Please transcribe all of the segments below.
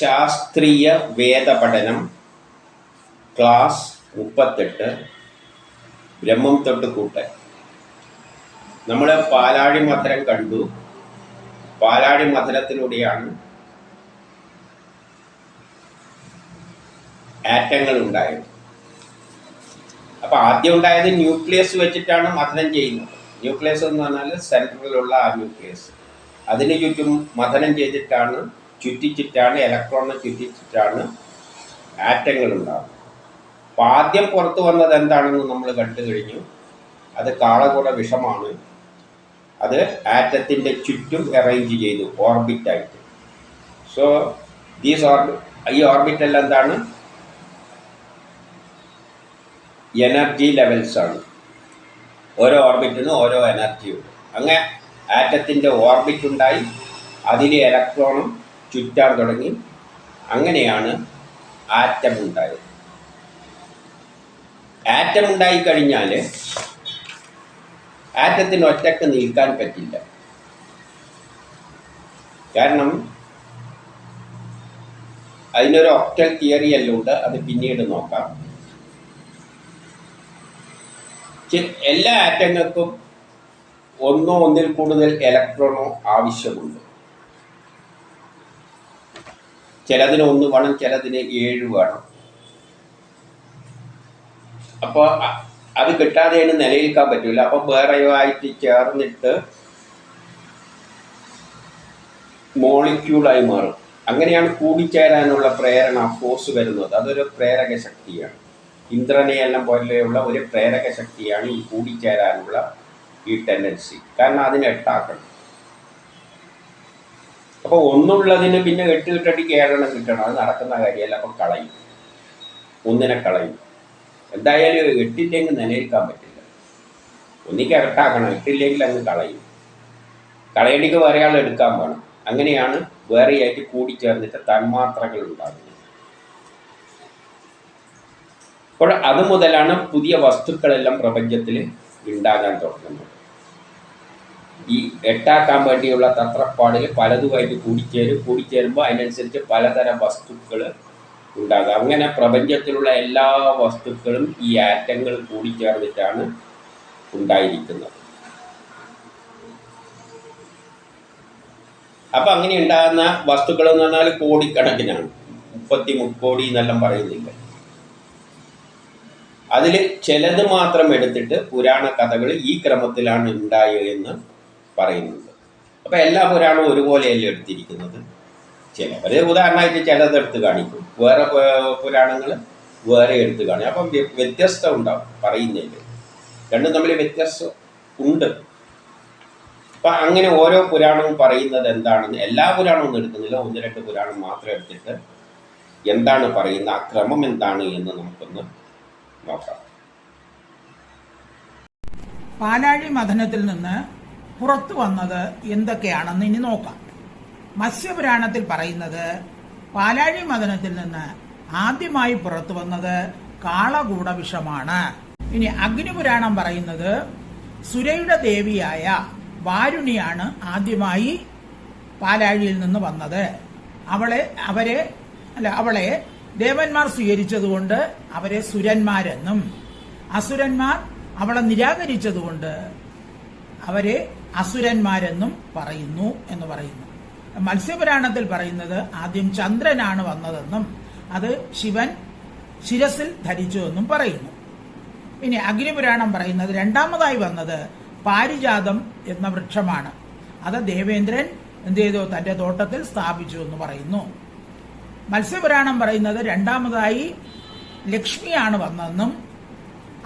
ശാസ്ത്രീയ വേദപഠനം ക്ലാസ് മുപ്പത്തെട്ട് ബ്രഹ്മം തൊട്ട് കൂട്ടൻ നമ്മൾ പാലാഴി മധുരം കണ്ടു. പാലാഴി മധുരത്തിലൂടെയാണ് ആറ്റങ്ങൾ ഉണ്ടായത്. അപ്പൊ ആദ്യം ഉണ്ടായത് ന്യൂക്ലിയസ് വെച്ചിട്ടാണ് മഥനം ചെയ്യുന്നത്. ന്യൂക്ലിയസ് എന്ന് പറഞ്ഞാൽ സെൻട്രലിലുള്ള ആ ന്യൂക്ലിയസ്. അതിന് ചുറ്റും മഥനം ചെയ്തിട്ടാണ് ചുറ്റിച്ചിട്ടാണ് ഇലക്ട്രോണിനെ ചുറ്റിച്ചിട്ടാണ് ആറ്റങ്ങൾ ഉണ്ടാകുന്നത് അപ്പം ആദ്യം പുറത്തു വന്നത് എന്താണെന്ന് നമ്മൾ കണ്ടു കഴിഞ്ഞു. അത് കാളകൂട വിഷമാണ്. അത് ആറ്റത്തിന്റെ ചുറ്റും അറേഞ്ച് ചെയ്തു ഓർബിറ്റായിട്ട് സോ ദീസ് ഓർബി ഈ ഓർബിറ്റൽ എന്താണ്? എനർജി ലെവൽസ് ആണ്. ഓരോ ഓർബിറ്റിനും ഓരോ എനർജി ഉണ്ട്. അങ്ങനെ ആറ്റത്തിന്റെ ഓർബിറ്റ് ഉണ്ടായി അതിൽ ഇലക്ട്രോണും ചുറ്റാൻ തുടങ്ങി. അങ്ങനെയാണ് ആറ്റം ഉണ്ടായത് ആറ്റം ഉണ്ടായിക്കഴിഞ്ഞാൽ ആറ്റത്തിന് ഒറ്റയ്ക്ക് നിൽക്കാൻ പറ്റില്ല. കാരണം അതിനൊരു ഒക്ടൽ തിയറി എല്ലാം ഉണ്ട്. അത് പിന്നീട് നോക്കാം. എല്ലാ ആറ്റങ്ങൾക്കും ഒന്നോ ഒന്നിൽ കൂടുതൽ ഇലക്ട്രോണോ ആവശ്യമുണ്ട്. ചിലതിന് ഒന്ന് വേണം ചിലതിന് ഏഴ് വേണം. അപ്പോൾ അത് കിട്ടാതെ അതിന് നിലനിൽക്കാൻ പറ്റില്ല അപ്പോൾ ആയിട്ട് ചേർന്നിട്ട് മോളിക്യൂളായി മാറും. അങ്ങനെയാണ് കൂടിച്ചേരാനുള്ള പ്രേരണ ഫോഴ്സ് വരുന്നത്. അതൊരു പ്രേരക ശക്തിയാണ്. ഇന്ദ്രനെയെല്ലാം പോലെയുള്ള ഒരു പ്രേരക ശക്തിയാണ് ഈ കൂടിച്ചേരാനുള്ള ഈ ടെൻഡൻസി കാരണം അതിനെ എട്ടാക്കണം അപ്പോൾ ഒന്നുള്ളതിന് പിന്നെ എട്ട് കിട്ടടി കേരളം കിട്ടണം. അത് നടക്കുന്ന കാര്യമല്ല. അപ്പം കളയും. ഒന്നിനെ കളയും. എന്തായാലും എട്ടില്ലെങ്കിൽ നിലനിൽക്കാൻ പറ്റില്ല. ഒന്നിക്ക് ഇരട്ടാക്കണം. എട്ടില്ലെങ്കിൽ അങ്ങ് കളയും. കളയടിക്ക് വേറെ ആൾ എടുക്കാൻ വേണം. അങ്ങനെയാണ് വേറെയായിട്ട് കൂടിച്ചേർന്നിട്ട് തന്മാത്രകൾ ഉണ്ടാകുന്നത്. അപ്പോൾ അത് മുതലാണ് പുതിയ വസ്തുക്കളെല്ലാം പ്രപഞ്ചത്തിൽ ഉണ്ടാകാൻ തുടങ്ങുന്നത്. ഈ എട്ടാക്കാൻ വേണ്ടിയുള്ള തത്രപ്പാടിൽ പലതുമായിട്ട് കൂടിച്ചേരും കൂടിച്ചേരുമ്പോൾ അതിനനുസരിച്ച് പലതരം വസ്തുക്കൾ ഉണ്ടാകും. അങ്ങനെ പ്രപഞ്ചത്തിലുള്ള എല്ലാ വസ്തുക്കളും ഈ ആറ്റങ്ങൾ കൂടിച്ചേർന്നിട്ടാണ് ഉണ്ടായിരിക്കുന്നത്. അപ്പൊ അങ്ങനെ ഉണ്ടാകുന്ന വസ്തുക്കൾ എന്ന് പറഞ്ഞാൽ കോടിക്കണക്കിനാണ്. മുപ്പത്തി മുക്കോടി എന്നെല്ലാം പറയുന്നില്ല? അതിൽ ചിലത് മാത്രം എടുത്തിട്ട് പുരാണ കഥകൾ ഈ ക്രമത്തിലാണ് ഉണ്ടായത് എന്ന് പറയുന്നുണ്ട് അപ്പൊ എല്ലാ പുരാണവും ഒരുപോലെയല്ല എടുത്തിരിക്കുന്നത്? ചിലവർ ഉദാഹരണമായിട്ട് ചിലത് എടുത്ത് കാണിക്കും. വേറെ പുരാണങ്ങൾ വേറെ എടുത്ത് കാണിക്കും. അപ്പം വ്യ- വ്യത്യസ്തം ഉണ്ടാവും. പറയുന്നതിൽ രണ്ടും തമ്മിൽ വ്യത്യസ്തം ഉണ്ട്. അപ്പം അങ്ങനെ ഓരോ പുരാണവും പറയുന്നത് എന്താണെന്ന് എല്ലാ പുരാണവും എടുക്കുന്നില്ല. ഒന്ന് രണ്ട് പുരാണം മാത്രം എടുത്തിട്ട് എന്താണ് പറയുന്ന ആ ക്രമം എന്താണ് എന്ന് നമുക്കൊന്ന് നോക്കാം. പാലാഴി മഥനത്തിൽ നിന്ന് പുറത്തു വന്നത് എന്തൊക്കെയാണെന്ന് ഇനി നോക്കാം. മത്സ്യപുരാണത്തിൽ പറയുന്നത് പാലാഴി മദനത്തിൽ നിന്ന് ആദ്യമായി പുറത്തു വന്നത് കാളകൂട വിഷമാണ് ഇനി അഗ്നിപുരാണം പറയുന്നത് സുരയുടെ ദേവിയായ വാരുണിയാണ് ആദ്യമായി പാലാഴിയിൽ നിന്ന് വന്നത്. അവളെ അവരെ അല്ല അവളെ ദേവന്മാർ സ്വീകരിച്ചതുകൊണ്ട് അവരെ സുരന്മാരെന്നും അസുരന്മാർ അവളെ നിരാകരിച്ചതുകൊണ്ട് അവരെ അസുരന്മാരെന്നും പറയുന്നു എന്ന് പറയുന്നു. മത്സ്യപുരാണത്തിൽ പറയുന്നത് ആദ്യം ചന്ദ്രനാണ് വന്നതെന്നും അത് ശിവൻ ശിരസിൽ ധരിച്ചു എന്നും പറയുന്നു. ഇനി അഗ്നിപുരാണം പറയുന്നത് രണ്ടാമതായി വന്നത് പാരിജാതം എന്ന വൃക്ഷമാണ്. അത് ദേവേന്ദ്രൻ എന്ത് ചെയ്തു? തന്റെ തോട്ടത്തിൽ സ്ഥാപിച്ചു എന്ന് പറയുന്നു. മത്സ്യപുരാണം പറയുന്നത് രണ്ടാമതായി ലക്ഷ്മിയാണ് വന്നതെന്നും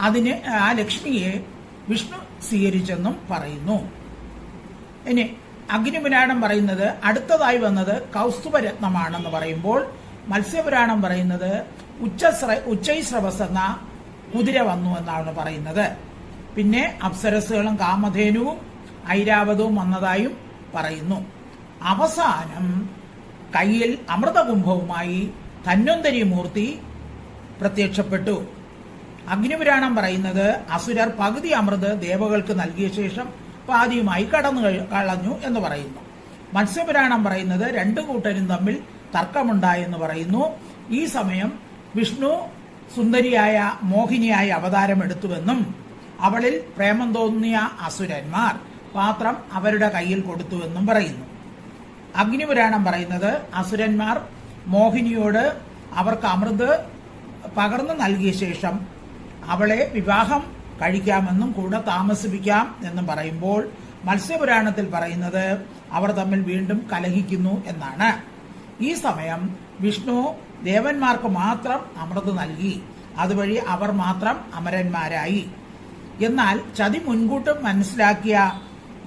അതിന് ആ ലക്ഷ്മിയെ വിഷ്ണു സ്വീകരിച്ചെന്നും പറയുന്നു. ഇനി അഗ്നിപുരാണം പറയുന്നത് അടുത്തതായി വന്നത് കൗസ്തുഭരത്നമാണെന്ന് പറയുമ്പോൾ മത്സ്യപുരാണം പറയുന്നത് ഉച്ചസ്ര ഉച്ചൈസ്രവസ് എന്ന കുതിര വന്നു എന്നാണ് പറയുന്നത്. പിന്നെ അപ്സരസുകളും കാമധേനുവും ഐരാവതവും വന്നതായും പറയുന്നു. അവസാനം കയ്യിൽ അമൃതകുംഭവുമായി ധന്വന്തരി മൂർത്തി പ്രത്യക്ഷപ്പെട്ടു. അഗ്നിപുരാണം പറയുന്നത് അസുരർ പകുതി അമൃത് ദേവകൾക്ക് നൽകിയ ശേഷം പാതിയുമായി കടന്നു കളഞ്ഞു എന്ന് പറയുന്നു. മത്സ്യപുരാണം പറയുന്നത് രണ്ടു കൂട്ടരും തമ്മിൽ തർക്കമുണ്ടായെന്ന് പറയുന്നു. ഈ സമയം വിഷ്ണു സുന്ദരിയായ മോഹിനിയായ അവതാരം എടുത്തുവെന്നും അവളിൽ പ്രേമം തോന്നിയ അസുരന്മാർ പാത്രം അവരുടെ കയ്യിൽ കൊടുത്തുവെന്നും പറയുന്നു. അഗ്നിപുരാണം പറയുന്നത് അസുരന്മാർ മോഹിനിയോട് അവർക്ക് അമൃത് പകർന്നു നൽകിയ ശേഷം അവളെ വിവാഹം കഴിക്കാമെന്നും കൂടെ താമസിപ്പിക്കാം എന്നും പറയുമ്പോൾ മത്സ്യപുരാണത്തിൽ പറയുന്നത് അവർ തമ്മിൽ വീണ്ടും കലഹിക്കുന്നു എന്നാണ്. ഈ സമയം വിഷ്ണു ദേവന്മാർക്ക് മാത്രം അമൃത് നൽകി. അതുവഴി അവർ മാത്രം അമരന്മാരായി. എന്നാൽ ചതി മുൻകൂട്ടും മനസ്സിലാക്കിയ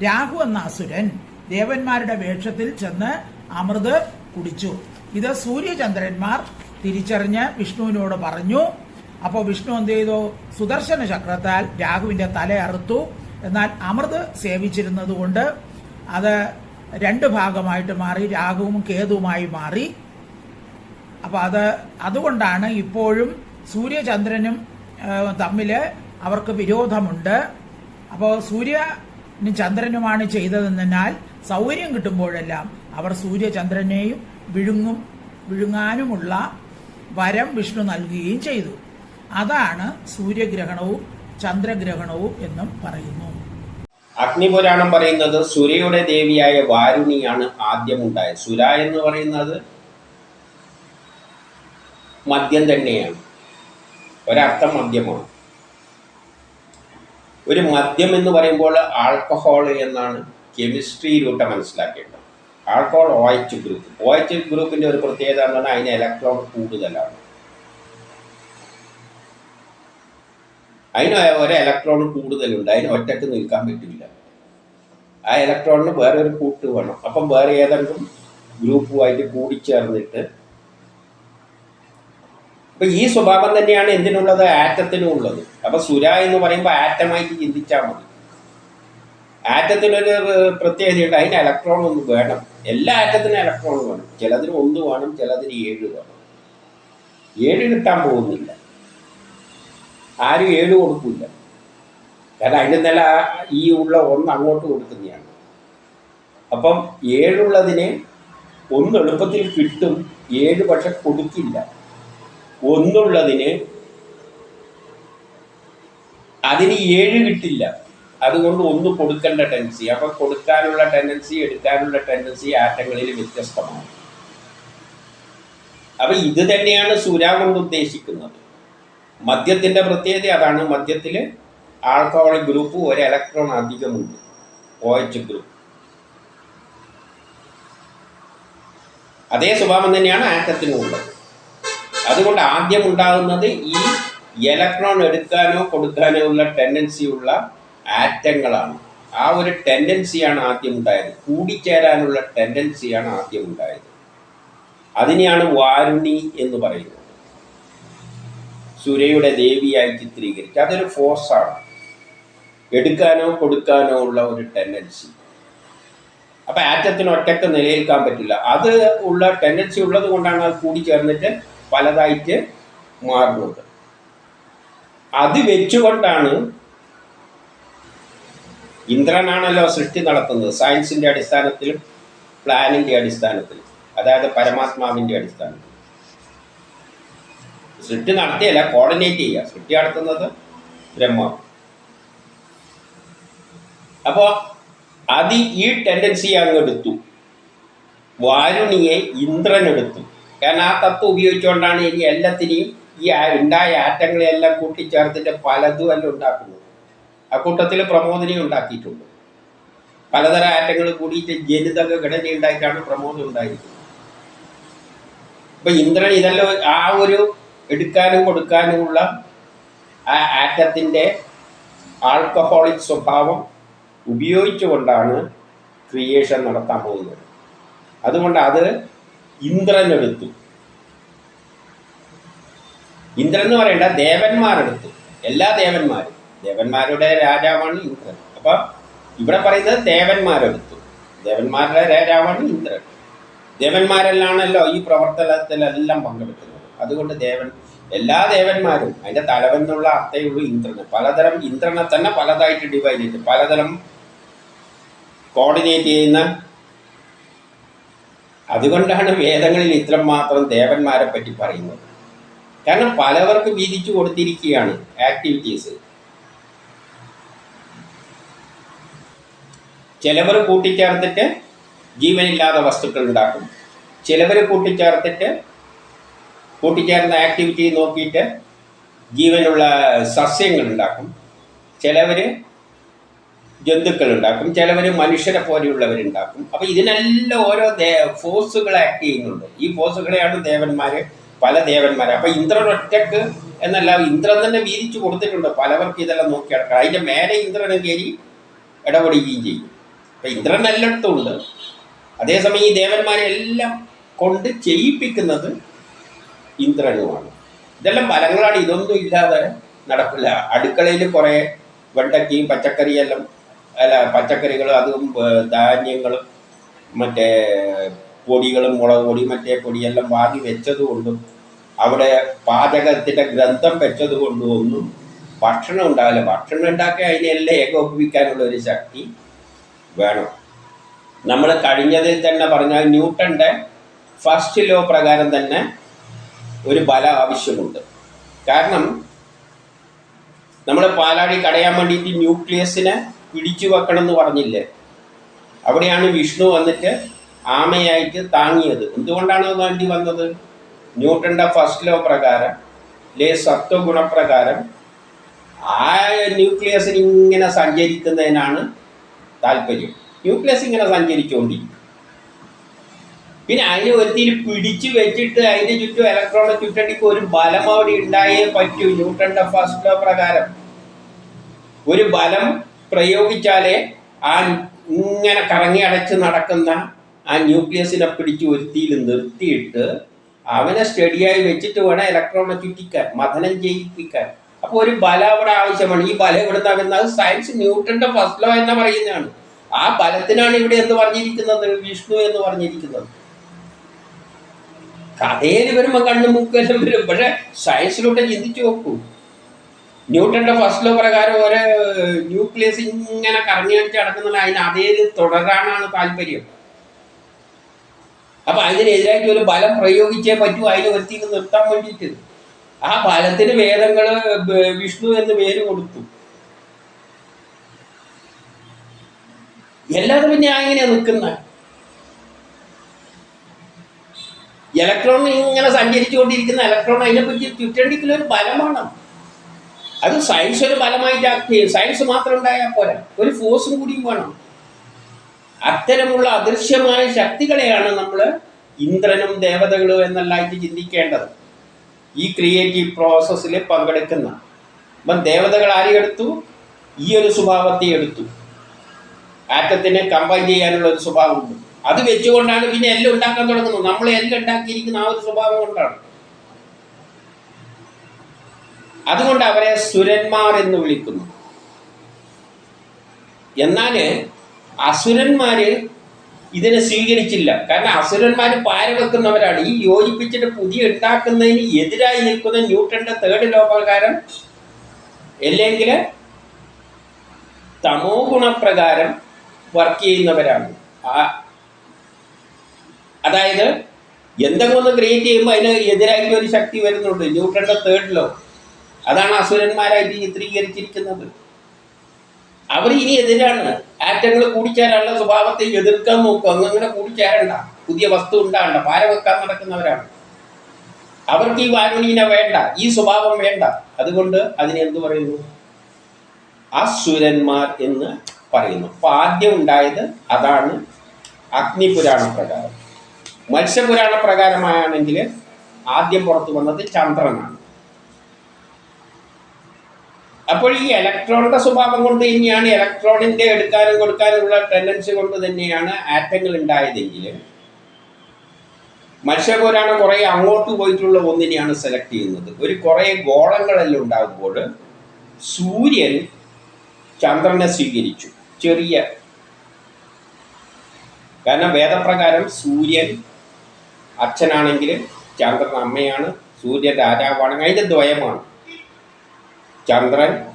രാഹു എന്ന അസുരൻ ദേവന്മാരുടെ വേഷത്തിൽ ചെന്ന് അമൃത് കുടിച്ചു. ഇത് സൂര്യചന്ദ്രന്മാർ തിരിച്ചറിഞ്ഞ് വിഷ്ണുവിനോട് പറഞ്ഞു അപ്പോൾ വിഷ്ണു എന്ത് ചെയ്തു? സുദർശന ചക്രത്താൽ രാഹുവിന്റെ തല അറുത്തു. എന്നാൽ അമൃത് സേവിച്ചിരുന്നത് കൊണ്ട് അത് രണ്ട് ഭാഗമായിട്ട് മാറി രാഹുവും കേതുവുമായി മാറി. അപ്പോൾ അത് അതുകൊണ്ടാണ് ഇപ്പോഴും സൂര്യചന്ദ്രനും തമ്മിൽ അവർക്ക് വിരോധമുണ്ട്. അപ്പോൾ സൂര്യനും ചന്ദ്രനുമാണ് ചെയ്തതെന്നാൽ സൗകര്യം കിട്ടുമ്പോഴെല്ലാം അവർ സൂര്യചന്ദ്രനെയും വിഴുങ്ങും വിഴുങ്ങാനുമുള്ള വരം വിഷ്ണു നൽകുകയും ചെയ്തു. അതാണ് സൂര്യഗ്രഹണവും ചന്ദ്രഗ്രഹണവും എന്നും പറയുന്നു. അഗ്നിപുരാണം പറയുന്നത് സുരയുടെ ദേവിയായ വാരുണിയാണ് ആദ്യം ഉണ്ടായത് സുര എന്ന് പറയുന്നത് മദ്യം തന്നെയാണ്. ഒരർത്ഥം മദ്യമാണ്. ഒരു മദ്യം എന്ന് പറയുമ്പോൾ ആൽക്കഹോൾ എന്നാണ് കെമിസ്ട്രിയിലൂടെ മനസ്സിലാക്കേണ്ടത്. Alcohol O H group O H ഗ്രൂപ്പിന്റെ ഒരു പ്രത്യേകത പറഞ്ഞാൽ അതിന് ഇലക്ട്രോൺ കൂടുതലാണ്. അതിന് ഒരു ഇലക്ട്രോൺ കൂടുതലുണ്ട്. അതിന് ഒറ്റയ്ക്ക് നിൽക്കാൻ പറ്റില്ല ആ ഇലക്ട്രോണിന് വേറെ ഒരു കൂട്ട് വേണം. അപ്പം വേറെ ഏതെങ്കിലും ഗ്രൂപ്പുമായിട്ട് കൂടിച്ചേർന്നിട്ട് അപ്പൊ ഈ സ്വഭാവം തന്നെയാണ് എന്തിനുള്ളത്? ആറ്റത്തിനും ഉള്ളത്. അപ്പൊ സുര എന്ന് പറയുമ്പോൾ ആറ്റമായിട്ട് ചിന്തിച്ചാൽ മതി. ആറ്റത്തിനൊരു പ്രത്യേകതയുണ്ട്. അതിന് ഇലക്ട്രോൺ ഒന്ന് വേണം. എല്ലാ ആറ്റത്തിനും ഇലക്ട്രോൺ വേണം. ചിലതിന് ഒന്ന് വേണം ചിലതിന് ഏഴ് വേണം. ഏഴ് കിട്ടാൻ പോകുന്നില്ല. ആരും ഏഴ് കൊടുക്കില്ല. കാരണം അതിന്റെ നില ഈ ഉള്ള ഒന്ന് അങ്ങോട്ട് കൊടുക്കുന്നതാണ്. അപ്പം ഏഴുള്ളതിനെ ഒന്ന് എളുപ്പത്തിൽ കിട്ടും. ഏഴ് പക്ഷെ കൊടുക്കില്ല. ഒന്നുള്ളതിന് അതിന് ഏഴ് കിട്ടില്ല. അതുകൊണ്ട് ഒന്ന് കൊടുക്കേണ്ട ടെൻഡൻസി അപ്പം കൊടുക്കാനുള്ള ടെൻഡൻസി എടുക്കാനുള്ള ടെൻഡൻസി ആറ്റങ്ങളിൽ വ്യത്യസ്തമാണ്. അപ്പൊ ഇത് തന്നെയാണ് സുര കൊണ്ട് ഉദ്ദേശിക്കുന്നത്. മദ്യത്തിന്റെ പ്രത്യേകത അതാണ് മദ്യത്തിൽ ആൾക്കോളിക് ഗ്രൂപ്പ് ഒരു ഇലക്ട്രോൺ അധികമുണ്ട്. ഒ എച്ച് ഗ്രൂപ്പ് അതേ സ്വഭാവം തന്നെയാണ് ആറ്റത്തിനുള്ളത് അതുകൊണ്ട് ആദ്യം ഉണ്ടാകുന്നത് ഈ ഇലക്ട്രോൺ എടുക്കാനോ കൊടുക്കാനോ ഉള്ള ടെൻഡൻസി ഉള്ള ആറ്റങ്ങളാണ്. ആ ഒരു ടെൻഡൻസിയാണ് ആദ്യം ഉണ്ടായത്. കൂടിച്ചേരാനുള്ള ടെൻഡൻസിയാണ് ആദ്യം ഉണ്ടായത്. അതിനെയാണ് വാരുണി എന്ന് പറയുന്നത്. സുരയുടെ ദേവിയായി ചിത്രീകരിച്ചു അതൊരു ഫോഴ്സാണ് എടുക്കാനോ കൊടുക്കാനോ ഉള്ള ഒരു ടെൻഡൻസി അപ്പൊ ആറ്റത്തിന് ഒറ്റയ്ക്ക് നിലനിൽക്കാൻ പറ്റില്ല. അത് ഉള്ള ടെൻഡൻസി ഉള്ളത് കൊണ്ടാണ് അത് കൂടിച്ചേർന്നിട്ട് പലതായിട്ട് മാറുന്നത്. അത് വെച്ചുകൊണ്ടാണ് ഇന്ദ്രനാണല്ലോ സൃഷ്ടി നടത്തുന്നത്. സയൻസിന്റെ അടിസ്ഥാനത്തിലും പ്ലാനിന്റെ അടിസ്ഥാനത്തിലും. അതായത് പരമാത്മാവിന്റെ അടിസ്ഥാനത്തിൽ സൃഷ്ടി നടത്തിയല്ല കോർഡിനേറ്റ് ചെയ്യുക. സൃഷ്ടി നടത്തുന്നത് ബ്രഹ്മ. അപ്പോൾ അത് ഈ ടെൻഡൻസി അങ്ങ് എടുത്തു. വാരുണിയെ ഇന്ദ്രൻ എടുത്തു. കാരണം ആ തത്വം ഉപയോഗിച്ചുകൊണ്ടാണ് ഇനി എല്ലാത്തിനെയും ഈ ഉണ്ടായ ആറ്റങ്ങളെല്ലാം കൂട്ടിച്ചേർത്തിട്ട് പലതും എല്ലാം ഉണ്ടാക്കുന്നത്. ആ കൂട്ടത്തിൽ പ്രമോദിനെ ഉണ്ടാക്കിയിട്ടുണ്ട്. പലതരം ആറ്റങ്ങൾ കൂടിയിട്ട് ജനിതക ഘടന ഉണ്ടായിട്ടാണ് പ്രമോദം ഉണ്ടായിരിക്കുന്നത്. അപ്പൊ ഇന്ദ്രൻ ഇതെല്ലാം ആ ഒരു എടുക്കാനും കൊടുക്കാനുമുള്ള ആ ആറ്റത്തിന്റെ ആൾക്കഹോളിക് സ്വഭാവം ഉപയോഗിച്ചുകൊണ്ടാണ് ക്രിയേഷൻ നടത്താൻ പോകുന്നത്. അതുകൊണ്ട് അത് ഇന്ദ്രനെടുത്തു ഇന്ദ്രൻ എന്ന് പറയേണ്ട ദേവന്മാരെടുത്തു എല്ലാ ദേവന്മാരും. ദേവന്മാരുടെ രാജാവാണ് ഇന്ദ്രൻ. അപ്പൊ ഇവിടെ പറയുന്നത് ദേവന്മാരെടുത്തു ദേവന്മാരുടെ രാജാവാണ് ഇന്ദ്രൻ. ദേവന്മാരെല്ലാണല്ലോ ഈ പ്രവർത്തനത്തിലെല്ലാം പങ്കെടുക്കുന്നത് അതുകൊണ്ട് ദേവൻ എല്ലാ ദേവന്മാരും അതിന്റെ തലവൻ എന്നുള്ള അർത്ഥയുള്ളൂ ഇന്ദ്രന്. പലതരം ഇന്ദ്രനെ തന്നെ പലതായിട്ട് ഡിവൈഡ് ചെയ്ത്. പലതരം കോർഡിനേറ്റ് ചെയ്യുന്ന അതുകൊണ്ടാണ് വേദങ്ങളിൽ ഇത്രം മാത്രം ദേവന്മാരെ പറ്റി പറയുന്നത്. കാരണം പലവർക്ക് വീതിച്ചു കൊടുത്തിരിക്കുകയാണ് ആക്ടിവിറ്റീസ് ചിലവർ കൂട്ടിച്ചേർത്തിട്ട് ജീവനില്ലാത്ത വസ്തുക്കൾ ഉണ്ടാക്കും. ചിലവർ കൂട്ടിച്ചേർത്തിട്ട് കൂട്ടിച്ചേർന്ന ആക്ടിവിറ്റി നോക്കിയിട്ട് ജീവനുള്ള സസ്യങ്ങൾ ഉണ്ടാക്കും ചിലവർ ജന്തുക്കൾ ഉണ്ടാക്കും ചിലവർ മനുഷ്യരെ പോലെയുള്ളവരുണ്ടാക്കും. അപ്പോൾ ഇതിനെല്ലാം ഓരോ ദേ ഫോഴ്സുകൾ ആക്ട് ചെയ്യുന്നുണ്ട്. ഈ ഫോഴ്സുകളെയാണ് ദേവന്മാർ പല ദേവന്മാർ അപ്പോൾ ഇന്ദ്രൻ ഒറ്റയ്ക്ക് എന്നല്ല ഇന്ദ്രൻ തന്നെ വീതിച്ചു കൊടുത്തിട്ടുണ്ട്. പലവർക്ക് ഇതെല്ലാം നോക്കി നടക്കണം. അതിന്റെ മേലെ ഇന്ദ്രനും കയറി ഇടപെടുകയും ചെയ്യും. അപ്പം ഇന്ദ്രൻ എല്ലായിടത്തും ഉണ്ട്. അതേസമയം ഈ ദേവന്മാരെ എല്ലാം കൊണ്ട് ചെയ്യിപ്പിക്കുന്നത് ഇന്ദ്രനുമാണ്. ഇതെല്ലാം ഫലങ്ങളാണ് ഇതൊന്നും ഇല്ലാതെ നടക്കില്ല അടുക്കളയിൽ കുറേ വെണ്ടയ്ക്കയും പച്ചക്കറിയെല്ലാം അല്ല പച്ചക്കറികൾ അതും ധാന്യങ്ങളും മറ്റേ പൊടികളും മുളക് പൊടി മറ്റേ പൊടിയെല്ലാം വാങ്ങി വെച്ചത് കൊണ്ടും അവിടെ പാചകത്തിന്റെ ഗ്രന്ഥം വെച്ചത് കൊണ്ടും ഒന്നും ഭക്ഷണം ഉണ്ടാവില്ല. ഭക്ഷണം ഉണ്ടാക്കി അതിനെല്ലാം ഏകോപിപ്പിക്കാനുള്ള ഒരു ശക്തി വേണം. നമ്മൾ കഴിഞ്ഞതിൽ തന്നെ പറഞ്ഞാൽ ന്യൂട്ടന്റെ ഫസ്റ്റ് ലോ പ്രകാരം തന്നെ ഒരു ബല ആവശ്യമുണ്ട്. കാരണം നമ്മൾ പാലാടി കടയാൻ വേണ്ടിയിട്ട് ന്യൂക്ലിയസിനെ പിടിച്ചു വെക്കണം എന്ന് പറഞ്ഞില്ലേ? അവിടെയാണ് വിഷ്ണു വന്നിട്ട് ആമയായിട്ട് താങ്ങിയത്. എന്തുകൊണ്ടാണ് വേണ്ടി വന്നത്? ന്യൂട്ടന്റെ ഫസ്റ്റ് ലോ പ്രകാരം ലേ സത്വഗുണപ്രകാരം ആ ന്യൂക്ലിയസിന് ഇങ്ങനെ സഞ്ചരിക്കുന്നതിനാണ് താല്പര്യം. ന്യൂക്ലിയസ് ഇങ്ങനെ സഞ്ചരിച്ചുകൊണ്ടിരിക്കും. പിന്നെ അതിനെ ഒരുത്തിൽ പിടിച്ചു വെച്ചിട്ട് അതിന്റെ ചുറ്റും ഇലക്ട്രോണെ ചുറ്റടിക്ക് ഒരു ബലം അവിടെ ഉണ്ടായേ പറ്റൂ. ന്യൂട്ടന്റെ ഫസ്റ്റ് ലോ പ്രകാരം. ഒരു ബലം പ്രയോഗിച്ചാലേ ആ ഇങ്ങനെ കറങ്ങി അടച്ച് നടക്കുന്ന ആ ന്യൂക്ലിയസിനെ പിടിച്ച് ഒരുത്തിയിൽ നിർത്തിയിട്ട് അവനെ സ്റ്റഡിയായി വെച്ചിട്ട് വേണം ഇലക്ട്രോണെ ചുറ്റിക്കാൻ മഥനം ചെയ്യിപ്പിക്കാൻ. അപ്പോൾ ഒരു ബലം അവിടെ ആവശ്യമാണ്. ഈ ബലം ഇവിടുന്ന് വരുന്നത്? സയൻസ് ന്യൂട്ടന്റെ ഫസ്റ്റ് ലോ എന്ന് പറയുന്നതാണ്. ആ ബലത്തിനാണ് ഇവിടെ എന്ന് പറഞ്ഞിരിക്കുന്നത്? വിഷ്ണു എന്ന് പറഞ്ഞിരിക്കുന്നത്. കഥയിൽ വരുമ്പോൾ കണ്ണും മുക്കെല്ലാം വരും. പക്ഷെ സയൻസിലൂടെ ചിന്തിച്ചു നോക്കൂ. ന്യൂട്ടന്റെ ഫസ്റ്റ് ലോ പ്രകാരം ഒരു ന്യൂക്ലിയസ് ഇങ്ങനെ കറങ്ങി അടിച്ച് നടക്കുന്നുള്ള അതിന് അതേ തുടരാനാണ് താല്പര്യം. അപ്പൊ അതിനെതിരായിട്ട് ഒരു ബലം പ്രയോഗിച്ചേ പറ്റൂ. അതിനെ ഒരുത്തിക്ക് നിർത്താൻ വേണ്ടിയിട്ട്. ആ ബലത്തിന് വേദങ്ങൾ വിഷ്ണു എന്ന് പേര് കൊടുത്തു. എല്ലാതും പിന്നെ അങ്ങനെ നിൽക്കുന്നത് ഇലക്ട്രോൺ ഇങ്ങനെ സഞ്ചരിച്ചുകൊണ്ടിരിക്കുന്ന ഇലക്ട്രോൺ അതിനെപ്പറ്റി ചുറ്റണ്ടിക്കൽ ഒരു ബലമാണ്. അത് സയൻസ് ഒരു ബലമായിട്ട് സയൻസ് മാത്രം ഉണ്ടായാൽ പോരാ. ഒരു ഫോഴ്സും കൂടിയും വേണം. അത്തരമുള്ള അദൃശ്യമായ ശക്തികളെയാണ് നമ്മൾ ഇന്ദ്രനും ദേവതകളും എന്നെല്ലായിട്ട് ചിന്തിക്കേണ്ടത്. ഈ ക്രിയേറ്റീവ് പ്രോസസ്സിൽ പങ്കെടുക്കുന്ന. അപ്പം ദേവതകൾ ആരെയെടുത്തു ഈ ഒരു സ്വഭാവത്തെ എടുത്തു. ആറ്റത്തിനെ കമ്പൈൻ ചെയ്യാനുള്ള ഒരു സ്വഭാവമുണ്ട് അത് വെച്ചുകൊണ്ടാണ് പിന്നെ എല്ലാം ഉണ്ടാക്കാൻ തുടങ്ങുന്നത്. നമ്മൾ എല്ലാം ഉണ്ടാക്കിയിരിക്കുന്ന ആ ഒരു സ്വഭാവം കൊണ്ടാണ്. അതുകൊണ്ട് അവരെ സുരന്മാർ എന്ന് വിളിക്കുന്നു. എന്നാൽ അസുരന്മാര് ഇതിനെ സ്വീകരിച്ചില്ല. കാരണം അസുരന്മാര് അസുരന്മാർ പാരവെക്കുന്നവരാണ് ഈ യോജിപ്പിച്ചിട്ട് പുതിയ ഉണ്ടാക്കുന്നതിന് എതിരായി നിൽക്കുന്ന ന്യൂട്ടന്റെ തേർഡ് ലോ പ്രകാരം അല്ലെങ്കിൽ തമോ ഗുണപ്രകാരം വർക്ക് ചെയ്യുന്നവരാണ്. ആ അതായത് എന്തെങ്കിലും ഒന്ന് ക്രിയേറ്റ് ചെയ്യുമ്പോൾ അതിന് എതിരായിട്ട് ഒരു ശക്തി വരുന്നുണ്ട്. ന്യൂട്ടന്റെ തേർഡ് ലോ അതാണ് അസുരന്മാരായിട്ട് ചിത്രീകരിച്ചിരിക്കുന്നത്. അവർ ഇനി എതിരാണ്. ആറ്റങ്ങൾ കൂടിച്ചേരാനുള്ള സ്വഭാവത്തെ എതിർക്കാൻ നോക്കും അങ്ങനെ കൂടിച്ചേരണ്ട. പുതിയ വസ്തു ഉണ്ടാകണ്ട. പാര വെക്കാൻ നടക്കുന്നവരാണ്. അവർക്ക് ഈ വാരുണീന വേണ്ട. ഈ സ്വഭാവം വേണ്ട. അതുകൊണ്ട് അതിനെ എന്ത് പറയുന്നു? അസുരന്മാർ എന്ന് പറയുന്നു. അപ്പൊ ആദ്യം ഉണ്ടായത് അതാണ് അഗ്നിപുരാണ പ്രകാരം മത്സ്യപുരാണ പ്രകാരമായാണെങ്കിൽ ആദ്യം പുറത്തു വന്നത് ചന്ദ്രനാണ്. അപ്പോൾ ഈ ഇലക്ട്രോണിന്റെ സ്വഭാവം കൊണ്ട് തന്നെയാണ് ഇലക്ട്രോണിന്റെ എടുക്കാനും കൊടുക്കാനുമുള്ള ടെൻഡൻസി കൊണ്ട് തന്നെയാണ് ആറ്റങ്ങൾ ഉണ്ടായതെങ്കിൽ മത്സ്യപുരാണം കുറേ അങ്ങോട്ട് പോയിട്ടുള്ള ഒന്നിനെയാണ് സെലക്ട് ചെയ്യുന്നത്. ഒരു കുറേ ഗോളങ്ങളെല്ലാം ഉണ്ടാകുമ്പോൾ സൂര്യൻ ചന്ദ്രനെ സ്വീകരിച്ചു. ചെറിയ കാരണം വേദപ്രകാരം സൂര്യൻ അച്ഛനാണെങ്കിൽ ചന്ദ്രൻ അമ്മയാണ് സൂര്യൻ രാജാവാണെങ്കിൽ അതിന്റെ ദ്വയമാണ്. ചന്ദ്രൻ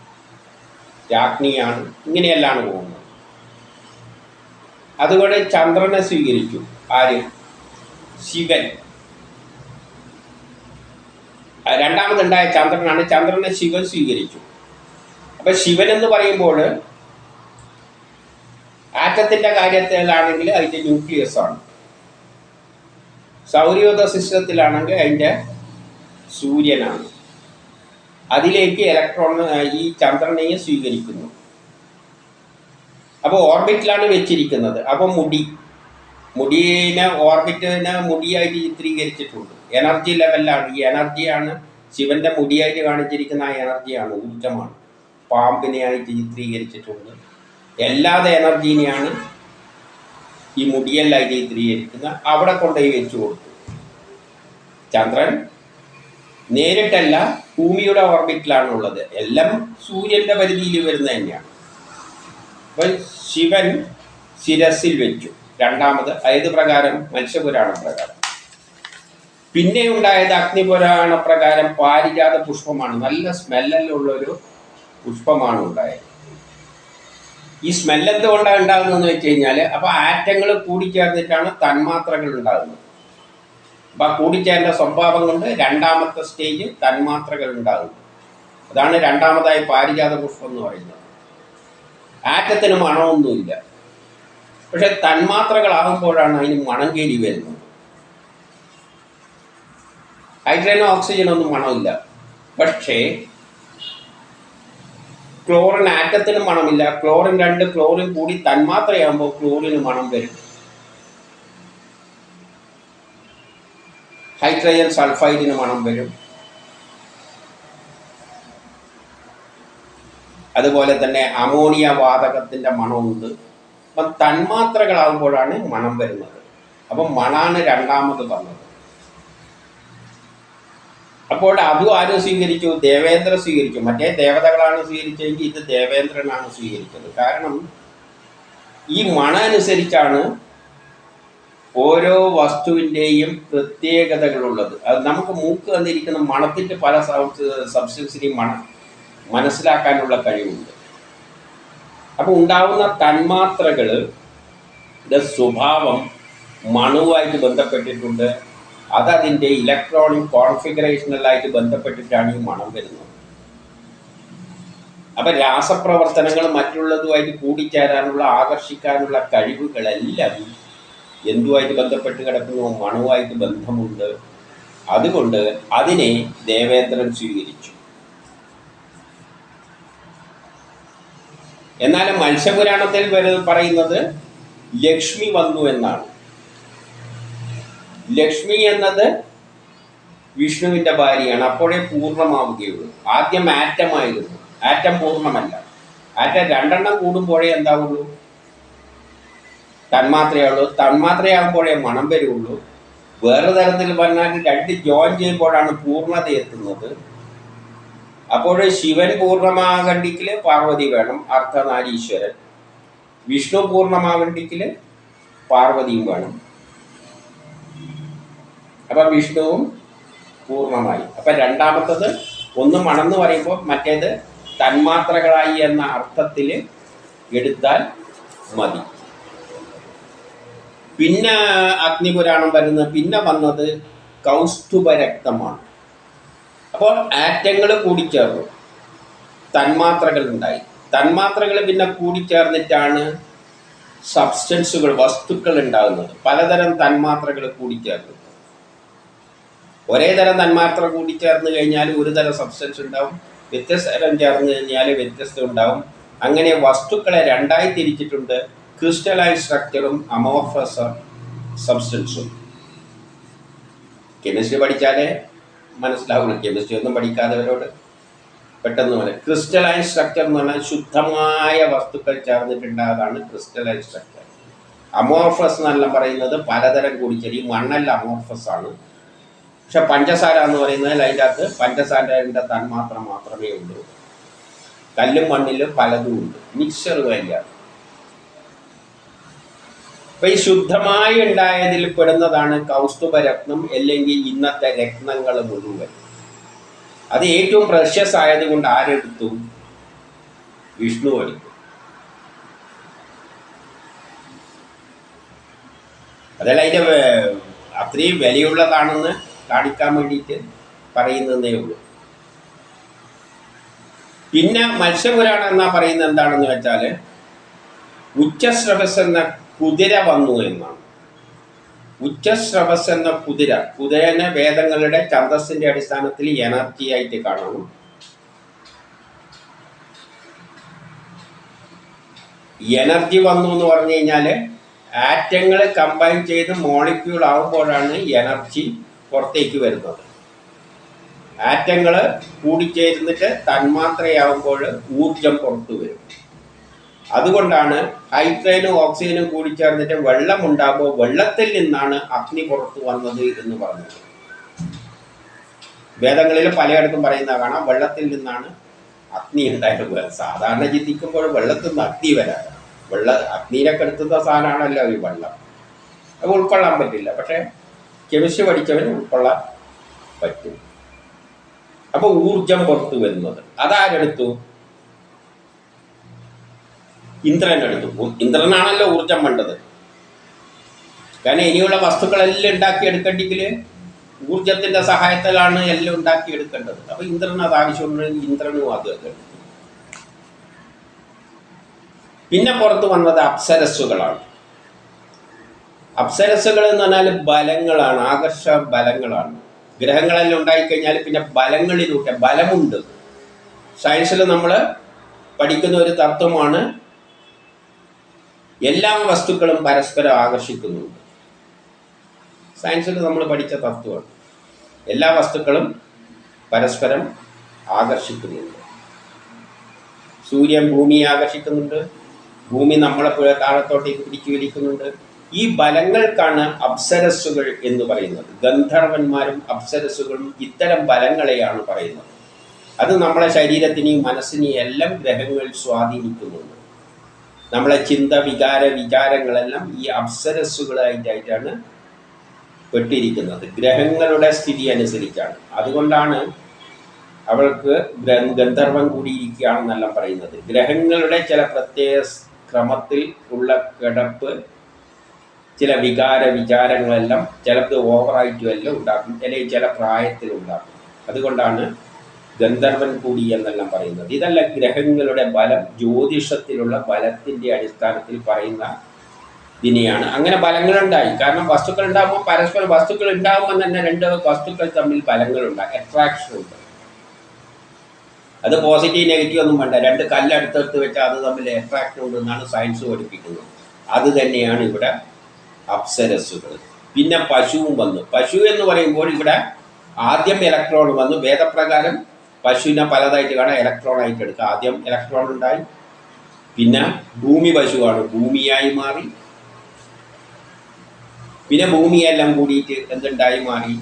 രാജ്ഞിയാണ് ഇങ്ങനെയെല്ലാം പോകുന്നത്. അതുകൊണ്ട് ചന്ദ്രനെ സ്വീകരിച്ചു ആര്? ശിവൻ. രണ്ടാമതുണ്ടായ ചന്ദ്രനാണ് ചന്ദ്രനെ ശിവൻ സ്വീകരിച്ചു അപ്പൊ ശിവൻ എന്ന് പറയുമ്പോൾ ആറ്റത്തിന്റെ കാര്യത്തിലാണെങ്കിൽ അതിന്റെ ന്യൂക്ലിയസ് ആണ്. സൗരയൂഥ സിസ്റ്റത്തിലാണെങ്കിൽ അതിന്റെ സൂര്യനാണ്. അതിലേക്ക് ഇലക്ട്രോൺ ഈ ചന്ദ്രനെയും സ്വീകരിക്കുന്നു. അപ്പോൾ ഓർബിറ്റിലാണ് വെച്ചിരിക്കുന്നത്. അപ്പോൾ മുടി. മുടിനെ ഓർബിറ്റിനെ മുടിയായിട്ട് ചിത്രീകരിച്ചിട്ടുണ്ട്. എനർജി ലെവലാണ് ഈ എനർജിയാണ് ശിവന്റെ മുടിയായിട്ട് കാണിച്ചിരിക്കുന്ന ആ എനർജിയാണ് ഊർജമാണ് പാമ്പിനെയായിട്ട് ചിത്രീകരിച്ചിട്ടുണ്ട്. എല്ലാതെ എനർജീനെയാണ് ഈ മുടിയെല്ലായിട്ട് ചിത്രീകരിക്കുന്നത് അവിടെ കൊണ്ടുപോയി വെച്ചു കൊടുത്തു. ചന്ദ്രൻ നേരിട്ടല്ല ഭൂമിയുടെ ഓർബിറ്റിലാണ് ഉള്ളത്. എല്ലാം സൂര്യന്റെ പരിധിയിൽ വരുന്ന തന്നെയാണ്. അപ്പോൾ ശിവൻ ശിരസിൽ വെച്ചു. രണ്ടാമത് ഏത് പ്രകാരം? മത്സ്യപുരാണ പ്രകാരം. പിന്നെ ഉണ്ടായത് അഗ്നിപുരാണ പ്രകാരം പാരിജാത പുഷ്പമാണ്. നല്ല സ്മെല്ലെല്ലാം ഒരു പുഷ്പമാണ് ഉണ്ടായത്. ഈ സ്മെല്ല് എന്തുകൊണ്ടാണ് ഉണ്ടാകുന്നതെന്ന് വെച്ച് കഴിഞ്ഞാൽ അപ്പോൾ ആറ്റങ്ങൾ കൂടിച്ചേർന്നിട്ടാണ് തന്മാത്രകൾ ഉണ്ടാകുന്നത്. അപ്പോൾ കൂടിച്ചേർന്ന സ്വഭാവം കൊണ്ട് രണ്ടാമത്തെ സ്റ്റേജ് തന്മാത്രകൾ ഉണ്ടാകുന്നു. അതാണ് രണ്ടാമതായി പാരിജാത പുഷ്പം എന്ന് പറയുന്നത്. ആറ്റത്തിന് മണമൊന്നുമില്ല. പക്ഷെ തന്മാത്രകളാകുമ്പോഴാണ് അതിന് മണം കയറി വരുന്നത് ഹൈഡ്രജനും ഓക്സിജനൊന്നും മണമില്ല. പക്ഷേ ക്ലോറിൻ ആറ്റത്തിന് മണമില്ല. ക്ലോറിൻ രണ്ട് ക്ലോറിൻ കൂടി തന്മാത്രയാകുമ്പോൾ ക്ലോറിന് മണം വരും. ഹൈഡ്രജൻ സൾഫൈഡിന് മണം വരും. അതുപോലെ തന്നെ അമോണിയ വാതകത്തിന്റെ മണമുണ്ട് അപ്പം തന്മാത്രകളാകുമ്പോഴാണ് മണം വരുന്നത്. അപ്പം മണാണ് രണ്ടാമത് വന്നത് അപ്പോൾ അതും ആരും സ്വീകരിച്ചു? ദേവേന്ദ്രൻ സ്വീകരിച്ചു. മറ്റേ ദേവതകളാണ് സ്വീകരിച്ചതെങ്കിൽ ഇത് ദേവേന്ദ്രനാണ് സ്വീകരിച്ചത്. കാരണം ഈ മണ അനുസരിച്ചാണ് ഓരോ വസ്തുവിന്റെയും പ്രത്യേകതകളുള്ളത്. അത് നമുക്ക് മൂക്ക് തന്നിരിക്കുന്ന മണത്തിന്റെ പല സബ്സ്റ്റൻസിനെയും മണം മനസ്സിലാക്കാനുള്ള കഴിവുണ്ട്. അപ്പോൾ ഉണ്ടാവുന്ന തന്മാത്രകൾ സ്വഭാവം മണുവായിട്ട് ബന്ധപ്പെട്ടിട്ടുണ്ട്. അതതിന്റെ ഇലക്ട്രോണിക് കോൺഫിഗറേഷനിലായിട്ട് ബന്ധപ്പെട്ടിട്ടാണ് ഈ മണം വരുന്നത്. അപ്പം രാസപ്രവർത്തനങ്ങൾ മറ്റുള്ളതുമായിട്ട് കൂടിച്ചേരാനുള്ള ആകർഷിക്കാനുള്ള കഴിവുകളെല്ലാം എന്തുമായിട്ട് ബന്ധപ്പെട്ട് കിടക്കുന്നു? മണുവായിട്ട് ബന്ധമുണ്ട്. അതുകൊണ്ട് അതിനെ ദേവേന്ദ്രൻ സ്വീകരിച്ചു. എന്നാൽ മത്സ്യപുരാണത്തിൽ പറയുന്നത് ലക്ഷ്മി വന്നു എന്നാണ്. ലക്ഷ്മി എന്നത് വിഷ്ണുവിന്റെ ഭാര്യയാണ്. അപ്പോഴേ പൂർണമാവുകയുള്ളൂ. ആദ്യം ആറ്റമായിരുന്നു ആറ്റം പൂർണമല്ല. ആറ്റം രണ്ടെണ്ണം കൂടുമ്പോഴേ എന്താവുള്ളൂ? തന്മാത്രയുള്ളൂ തന്മാത്രയാകുമ്പോഴേ മണം വരുള്ളൂ. വേറെ തരത്തിൽ പറഞ്ഞാൽ രണ്ട് ജോയിൻ ചെയ്യുമ്പോഴാണ് പൂർണത എത്തുന്നത്. അപ്പോൾ ശിവൻ പൂർണമാകണ്ടെങ്കിൽ പാർവതി വേണം. അർദ്ധനാരീശ്വരൻ വിഷ്ണു പൂർണമാകണ്ടെങ്കിൽ പാർവതിയും വേണം. അപ്പം വിഷ്ണുവും പൂർണമായി. അപ്പം രണ്ടാമത്തത് ഒന്ന് മണമെന്ന് പറയുമ്പോൾ മറ്റേത് തന്മാത്രകളായി എന്ന അർത്ഥത്തിൽ എടുത്താൽ മതി. പിന്നെ അഗ്നിപുരാണം വരുന്നത് പിന്നെ വന്നത് കൗസ്തുഭരക്തമാണ് അപ്പോൾ ആറ്റങ്ങൾ കൂടിച്ചേർന്നു. തന്മാത്രകൾ ഉണ്ടായി. തന്മാത്രകൾ പിന്നെ കൂടിച്ചേർന്നിട്ടാണ് സബ്സ്റ്റൻസുകൾ വസ്തുക്കൾ ഉണ്ടാകുന്നത്. പലതരം തന്മാത്രകൾ കൂടിച്ചേർന്നു. ഒരേ തരം തന്മാത്ര കൂടിച്ചേർന്ന് കഴിഞ്ഞാൽ ഒരു തരം സബ്സ്റ്റൻസ് ഉണ്ടാവും. വ്യത്യസ്ത തരം ചേർന്ന് കഴിഞ്ഞാൽ വ്യത്യസ്തം ഉണ്ടാവും. അങ്ങനെ വസ്തുക്കളെ രണ്ടായി തിരിച്ചിട്ടുണ്ട്. ക്രിസ്റ്റലൈസ് സ്ട്രക്ചറും അമോർഫസ് സബ്സ്റ്റൻസും കെമിസ്ട്രി പഠിച്ചാലേ മനസ്സിലാവുള്ളൂ. കെമിസ്ട്രി ഒന്നും പഠിക്കാത്തവരോട് പെട്ടെന്ന് പോലെ. ക്രിസ്റ്റലൈൻ സ്ട്രക്ചർ എന്ന് പറഞ്ഞാൽ ശുദ്ധമായ വസ്തുക്കൾ ചേർന്നിട്ടുണ്ടാകാതാണ് ക്രിസ്റ്റലൈൻ സ്ട്രക്ചർ അമോർഫസ് എന്നെല്ലാം പറയുന്നത് പലതരം കൂടിച്ചേരി മണ്ണല്ല അമോർഫസ് ആണ്. പക്ഷെ പഞ്ചസാര എന്ന് പറയുന്നതിൽ അതിന്റെ അകത്ത് പഞ്ചസാരന്റെ തന്മാത്ര മാത്രമേ ഉള്ളൂ. കല്ലും മണ്ണിലും പലതും ഉണ്ട്. മിക്സറുകളില്ല അപ്പൊ ഈ ശുദ്ധമായി ഉണ്ടായതിൽ പെടുന്നതാണ് കൗസ്തുഭരത്നം അല്ലെങ്കിൽ ഇന്നത്തെ രത്നങ്ങൾ മുഴുവൻ. അത് ഏറ്റവും പ്രഷ്യസ് ആയതുകൊണ്ട് ആരെടുത്തു? വിഷ്ണു എടുത്തു. അതല്ല അതിന്റെ വേ- അത്രയും വിലയുള്ളതാണെന്ന് കാണിക്കാൻ വേണ്ടിയിട്ട് പറയുന്നതേ ഉള്ളൂ. പിന്നെ മത്സ്യപുരാണം എന്നാ പറയുന്നത് എന്താണെന്ന് വെച്ചാൽ ഉച്ചസ്രവസ് എന്ന കുതിര വന്നു എന്നാണ്. ഉച്ചസ്രവസ് എന്ന കുതിര കുതിരനെ വേദങ്ങളുടെ ഛന്ദസ്സിന്റെ അടിസ്ഥാനത്തിൽ എനർജി ആയിട്ട് കാണണം എനർജി വന്നു എന്ന് പറഞ്ഞു കഴിഞ്ഞാൽ ആറ്റങ്ങൾ കമ്പൈൻ ചെയ്ത് മോളിക്യൂൾ ആകുമ്പോഴാണ് എനർജി പുറത്തേക്ക് വരുന്നത്. ആറ്റങ്ങൾ കൂടിച്ചേരുന്നിട്ട് തന്മാത്രയാവുമ്പോൾ ഊർജം പുറത്തു വരും. അതുകൊണ്ടാണ് ഹൈഡ്രജനും ഓക്സിജനും കൂടിച്ചേർന്നിട്ട് വെള്ളം ഉണ്ടാകുമ്പോൾ വെള്ളത്തിൽ നിന്നാണ് അഗ്നി പുറത്തു വന്നത് എന്ന് പറഞ്ഞത്. വേദങ്ങളിൽ പലയിടത്തും പറയുന്ന കാണാം വെള്ളത്തിൽ നിന്നാണ് അഗ്നി ഉണ്ടായിട്ട് സാധാരണ ചിന്തിക്കുമ്പോൾ വെള്ളത്തിൽ നിന്ന് അഗ്നി വരാറ്. വെള്ള അഗ്നിയിലൊക്കെ എടുത്തുന്ന സാധനമാണല്ലോ ഈ വെള്ളം. അത് ഉൾക്കൊള്ളാൻ പറ്റില്ല. പക്ഷേ കെമിസ്ട്രി പഠിച്ചവന് ഉൾക്കൊള്ളാൻ പറ്റും. അപ്പൊ ഊർജം പുറത്തു വരുന്നത്. അതാരെടുത്തു? ഇന്ദ്രനെടുത്തു ഇന്ദ്രനാണല്ലോ ഊർജം വേണ്ടത്. കാരണം ഇനിയുള്ള വസ്തുക്കളെല്ലാം ഉണ്ടാക്കിയെടുക്കണ്ടെങ്കിൽ ഊർജത്തിന്റെ സഹായത്തിലാണ് എല്ലാം ഉണ്ടാക്കിയെടുക്കേണ്ടത്. അപ്പൊ ഇന്ദ്രൻ അത് ആവശ്യമുണ്ട് ഇന്ദ്രനും അത് എടുത്തു. പിന്നെ പുറത്തു വന്നത് അപ്സരസ്സുകളാണ്. അപ്സരസ്സുകൾ എന്ന് പറഞ്ഞാൽ ബലങ്ങളാണ് ആകർഷ ബലങ്ങളാണ് ഗ്രഹങ്ങളെല്ലാം ഉണ്ടായിക്കഴിഞ്ഞാൽ പിന്നെ ബലങ്ങളിലൂടെ ബലമുണ്ട്. സയൻസിൽ നമ്മൾ പഠിക്കുന്ന ഒരു തത്വമാണ് എല്ലാ വസ്തുക്കളും പരസ്പരം ആകർഷിക്കുന്നുണ്ട്. സയൻസിൽ നമ്മൾ പഠിച്ച തത്വമാണ്. എല്ലാ വസ്തുക്കളും പരസ്പരം ആകർഷിക്കുന്നുണ്ട്. സൂര്യൻ ഭൂമിയെ ആകർഷിക്കുന്നുണ്ട്. ഭൂമി നമ്മളെ താഴത്തോട്ടേക്ക് പിടിച്ചു വലിക്കുന്നുണ്ട്. ഈ ബലങ്ങൾക്കാണ് അപ്സരസ്സുകൾ എന്ന് പറയുന്നത്. ഗന്ധർവന്മാരും അപ്സരസ്സുകളും ഇത്തരം ബലങ്ങളെയാണ് പറയുന്നത്. അത് നമ്മളെ ശരീരത്തിനെയും മനസ്സിനെയും എല്ലാം ഗ്രഹങ്ങൾ സ്വാധീനിക്കുന്നുണ്ട്. നമ്മളെ ചിന്ത വികാര വികാരങ്ങളെല്ലാം ഈ അപ്സരസ്സുകളായിട്ടായിട്ടാണ് പെട്ടിരിക്കുന്നത്. ഗ്രഹങ്ങളുടെ സ്ഥിതി അനുസരിച്ചാണ്. അതുകൊണ്ടാണ് അവൾക്ക് ഗന്ധർവം കൂടിയിരിക്കുകയാണെന്നെല്ലാം പറയുന്നത്. ഗ്രഹങ്ങളുടെ ചില പ്രത്യേക ക്രമത്തിൽ ഉള്ള കിടപ്പ് ചില വികാര വിചാരങ്ങളെല്ലാം ചിലത് ഓവറായിട്ടും എല്ലാം ഉണ്ടാക്കും അല്ലെങ്കിൽ ചില പ്രായത്തിൽ ഉണ്ടാക്കും. അതുകൊണ്ടാണ് ഗന്ധർവൻ കൂടി എന്നെല്ലാം പറയുന്നത്. ഇതല്ല ഗ്രഹങ്ങളുടെ ബലം ജ്യോതിഷത്തിലുള്ള ബലത്തിന്റെ അടിസ്ഥാനത്തിൽ പറയുന്ന ഇതിനെയാണ് അങ്ങനെ ബലങ്ങളുണ്ടായി. കാരണം വസ്തുക്കൾ ഉണ്ടാകുമ്പോൾ പരസ്പരം വസ്തുക്കൾ ഉണ്ടാകുമ്പോൾ തന്നെ രണ്ട് വസ്തുക്കൾ തമ്മിൽ ബലങ്ങളുണ്ടായി അട്രാക്ഷൻ ഉണ്ട്. അത് പോസിറ്റീവ് നെഗറ്റീവ് ഒന്നും വേണ്ട. രണ്ട് കല്ലടുത്തെടുത്ത് വെച്ചാൽ അത് തമ്മിൽ അട്രാക്ഷൻ ഉണ്ടെന്നാണ് സയൻസ് പഠിപ്പിക്കുന്നത്. അത് തന്നെയാണ് ഇവിടെ അപ്സരസ്സുകൾ. പിന്നെ പശുവും വന്നു. പശു എന്ന് പറയുമ്പോൾ ഇവിടെ ആദ്യം ഇലക്ട്രോൺ വന്നു. വേദപ്രകാരം പശുവിനെ പലതായിട്ട് കാണാം. ഇലക്ട്രോൺ ആയിട്ട് എടുക്കുക ആദ്യം ഇലക്ട്രോൺ ഉണ്ടായി. പിന്നെ ഭൂമി പശുവാണ്. ഭൂമിയായി മാറി. പിന്നെ ഭൂമിയെല്ലാം കൂടിയിട്ട് എന്തുണ്ടായി മാറി?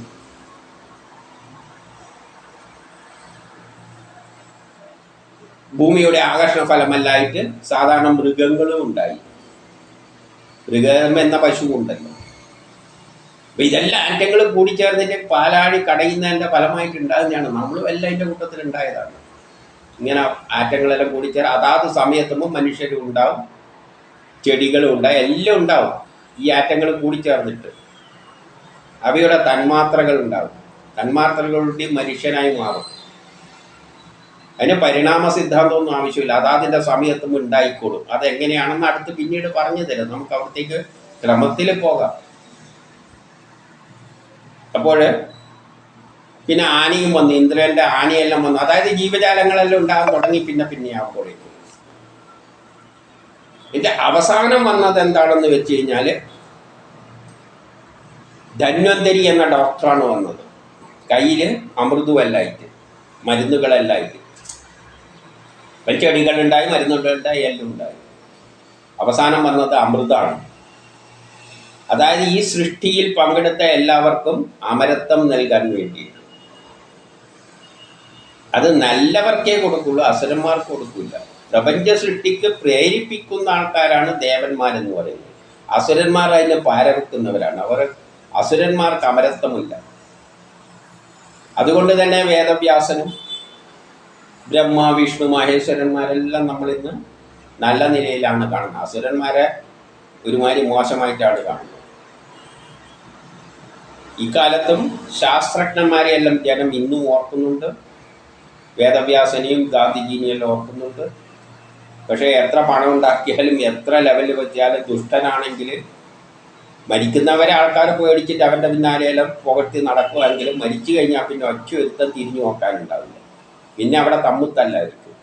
ഭൂമിയുടെ ആകർഷണ ഫലമല്ലായിട്ട് സാധാരണ മൃഗങ്ങളും ഉണ്ടായി. മൃഗം എന്ന പശു ഉണ്ടല്ലോ. അപ്പൊ ഇതെല്ലാം കൂടി കൂടിച്ചേർന്നിട്ട് പാലാടി കടയുന്നതിന്റെ ഫലമായിട്ട് ഉണ്ടാകുന്നതാണ് നമ്മളും എല്ലാം അതിന്റെ കൂട്ടത്തിൽ ഉണ്ടായതാണ്. ഇങ്ങനെ ആറ്റങ്ങളെല്ലാം കൂടിച്ചേർ അതാത് സമയത്തുമ്പോൾ മനുഷ്യരും ഉണ്ടാവും. ചെടികളും ഉണ്ടാവും. എല്ലാം ഉണ്ടാവും. ഈ ആറ്റങ്ങൾ കൂടിച്ചേർന്നിട്ട്. അവയുടെ തന്മാത്രകൾ ഉണ്ടാവും. തന്മാത്രകളുടെ മനുഷ്യനായി മാറും. അതിന് പരിണാമ സിദ്ധാന്തമൊന്നും ആവശ്യമില്ല അതാതിന്റെ സമയത്തും ഉണ്ടായിക്കോളും അതെങ്ങനെയാണെന്ന് അടുത്ത് പിന്നീട് പറഞ്ഞു തരും. നമുക്ക് അവിടത്തേക്ക് ക്രമത്തിൽ പോകാം. അപ്പോൾ പിന്നെ ആനയും വന്നു. ഇന്ദ്രന്റെ ആനയെല്ലാം വന്നു. അതായത് ജീവജാലങ്ങളെല്ലാം ഉണ്ടാകാൻ തുടങ്ങി പിന്നെ പിന്നെ ആകുമ്പോഴേക്കും ഇതിന്റെ അവസാനം വന്നത് എന്താണെന്ന് വെച്ച് കഴിഞ്ഞാൽ ധന്വന്തരി എന്ന ഡോക്ടറാണ് വന്നത്. കയ്യിൽ അമൃതുവല്ലായിട്ട് മരുന്നുകളെല്ലായിട്ട്. ചെടികളുണ്ടായി മരുന്നുകളുണ്ടായി എല്ലാം ഉണ്ടായി. അവസാനം വന്നത് അമൃതാണ്. അതായത് ഈ സൃഷ്ടിയിൽ പങ്കെടുത്ത എല്ലാവർക്കും അമരത്വം നൽകാൻ വേണ്ടിയിട്ട് അത് നല്ലവർക്കേ കൊടുക്കുള്ളൂ അസുരന്മാർക്ക് കൊടുക്കില്ല പ്രപഞ്ച സൃഷ്ടിക്ക് പ്രേരിപ്പിക്കുന്ന ആൾക്കാരാണ് ദേവന്മാരെന്ന് പറയുന്നത്. അസുരന്മാർ അതിന് പാരവെക്കുന്നവരാണ്. അവർ അസുരന്മാർക്ക് അമരത്വമില്ല. അതുകൊണ്ട് തന്നെ വേദവ്യാസനും ബ്രഹ്മ വിഷ്ണു മഹേശ്വരന്മാരെല്ലാം നമ്മളിന്ന് നല്ല നിലയിലാണ് കാണുന്നത്. അസുരന്മാരെ ഒരുമാതിരി മോശമായിട്ടാണ് കാണുന്നത്. ഇക്കാലത്തും ശാസ്ത്രജ്ഞന്മാരെ എല്ലാം ജനം ഇന്നും ഓർക്കുന്നുണ്ട്. വേദവ്യാസനെയും ഗാന്ധിജീനെയും ഓർക്കുന്നുണ്ട്. പക്ഷേ എത്ര പണം ഉണ്ടാക്കിയാലും എത്ര ലെവലിൽ വെച്ചാലും ദുഷ്ടനാണെങ്കിൽ മരിക്കുന്നവരെ ആൾക്കാർ പേടിച്ചിട്ട് അവന്റെ പിന്നാലെ എല്ലാം പുകഴ്ത്തി നടക്കുകയാണെങ്കിലും മരിച്ചു കഴിഞ്ഞാൽ പിന്നെ ഒറ്റ ഒരുത്തം തിരിഞ്ഞു നോക്കാനുണ്ടാവില്ല. പിന്നെ അവിടെ തമ്മുത്തല്ലായിരിക്കും.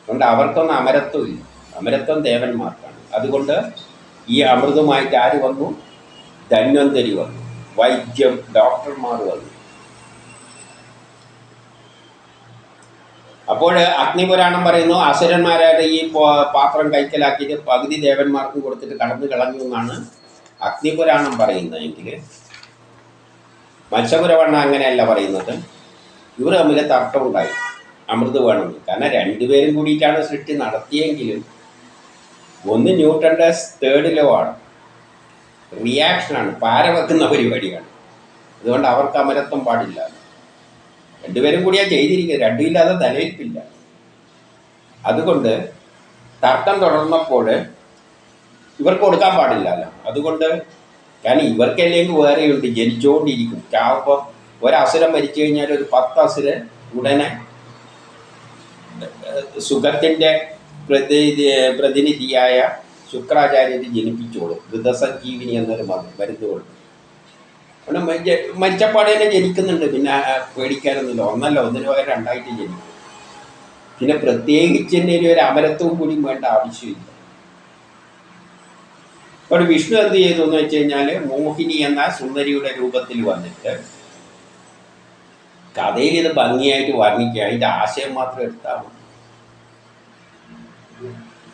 അതുകൊണ്ട് അവർക്കൊന്നും അമരത്വം ഇല്ല അമരത്വം ദേവന്മാർക്കാണ് അതുകൊണ്ട് ഈ അമൃതമായിട്ട് ആര് വന്നു? ധന്വന്തരി വന്നു. വൈദ്യം ഡോക്ടർമാർ വന്നു. അപ്പോൾ അഗ്നിപുരാണം പറയുന്നു അസുരന്മാരായിട്ട് ഈ പാത്രം കൈക്കലാക്കിയിട്ട് പകുതി ദേവന്മാർക്ക് കൊടുത്തിട്ട് കടന്നു കളഞ്ഞു എന്നാണ് അഗ്നിപുരാണം പറയുന്നതെങ്കിൽ മത്സ്യപുരവണ്ണ അങ്ങനെയല്ല പറയുന്നത്. ഇവർ തമ്മിൽ തർക്കമുണ്ടായി. അമൃത് വേണമെന്ന് കാരണം രണ്ടുപേരും കൂടിയിട്ടാണ് സൃഷ്ടി നടത്തിയെങ്കിലും ഒന്ന് ന്യൂട്ടന്റെ തേർഡ് ലോ ആണ്. റിയാക്ഷനാണ് പാര വെക്കുന്ന പരിപാടിയാണ്. അതുകൊണ്ട് അവർക്ക് അമരത്വം പാടില്ല. രണ്ടുപേരും കൂടിയാ ചെയ്തിരിക്കുന്നത്. രണ്ടും ഇല്ലാതെ നിലനിൽപ്പില്ല അതുകൊണ്ട് തർക്കം തുടർന്നപ്പോൾ ഇവർക്ക് കൊടുക്കാൻ പാടില്ലല്ലോ. അതുകൊണ്ട് കാരണം ഇവർക്കല്ലെങ്കിൽ വേറെയുണ്ട് ജനിച്ചുകൊണ്ടിരിക്കും ചാവുമ്പോൾ ഒരസുരം മരിച്ചു കഴിഞ്ഞാൽ ഒരു പത്ത് അസുരൻ ഉടനെ സുഖത്തിന്റെ പ്രതി പ്രതിനിധിയായ ശുക്രാചാര്യത്തെ ജനിപ്പിച്ചോളും. ഋതസഞ്ജീവിനി എന്നൊരു മ- മരുന്നുകൊണ്ട്. അവിടെ മരിച്ച മരിച്ചപ്പാട് തന്നെ ജനിക്കുന്നുണ്ട്. പിന്നെ പേടിക്കാനൊന്നുമില്ല. ഒന്നല്ല ഒന്നിന് പകരം രണ്ടായിട്ട് ജനിക്കും. പിന്നെ പ്രത്യേകിച്ച് തന്നെ ഒരു അമരത്വവും കൂടി വേണ്ട ആവശ്യമില്ല. അപ്പോൾ വിഷ്ണു എന്ത് ചെയ്തു എന്ന് വെച്ച് കഴിഞ്ഞാൽ മോഹിനി എന്ന സുന്ദരിയുടെ രൂപത്തിൽ വന്നിട്ട് കഥയിൽ ഇത് ഭംഗിയായിട്ട് വർണിക്കുക അതിന്റെ ആശയം മാത്രം എടുത്താൽ